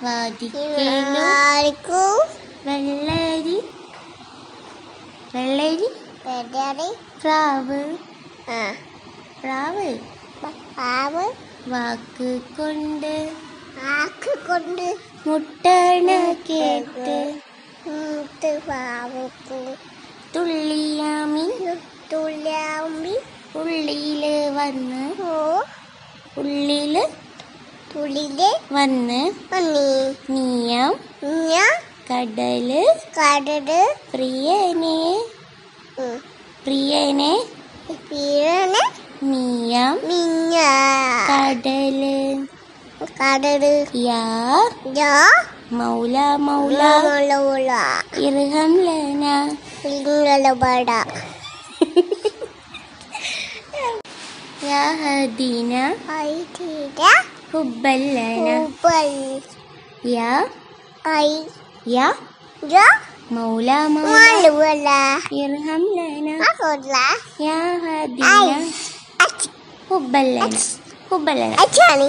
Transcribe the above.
വെള്ളരി. വെള്ളരി. വെള്ളരി. പ്രാവ്. പ്രാവ്. പാവ് വാക്ക് കൊണ്ട്. വാക്ക് കൊണ്ട്. മുട്ടണ കേട്ട്. മുട്ട് പാവക്ക് തുള്ളിയാമി. തുള്ളിയാമി. ഉള്ളിൽ വന്ന്. ഓ. ഉള്ളിൽ തുള്ളിലെ വന്ന് നീയാം കടൽ കടട് പ്രിയനെ പ്രിയനെ പീരന് നീയം മിഞ്ഞ കടൽ കടട് യാ യാ മൗല മൗല മൗല മൗല ഇർഹം ലന. പിങ്ങളബട യാ ഹദീന. ഐതിര ഹുബ്ബൽ ലന ഉപ്പൽ യാ ഐ യാ ജാ മൗല മൗല മുളവുള ഇർഹം ലന അകൊള്ള യാ ഹദീന ഐ അച്ഛ ഹുബ്ബൽ ലന ഹുബ്ബൽ ലന അച്ഛാനി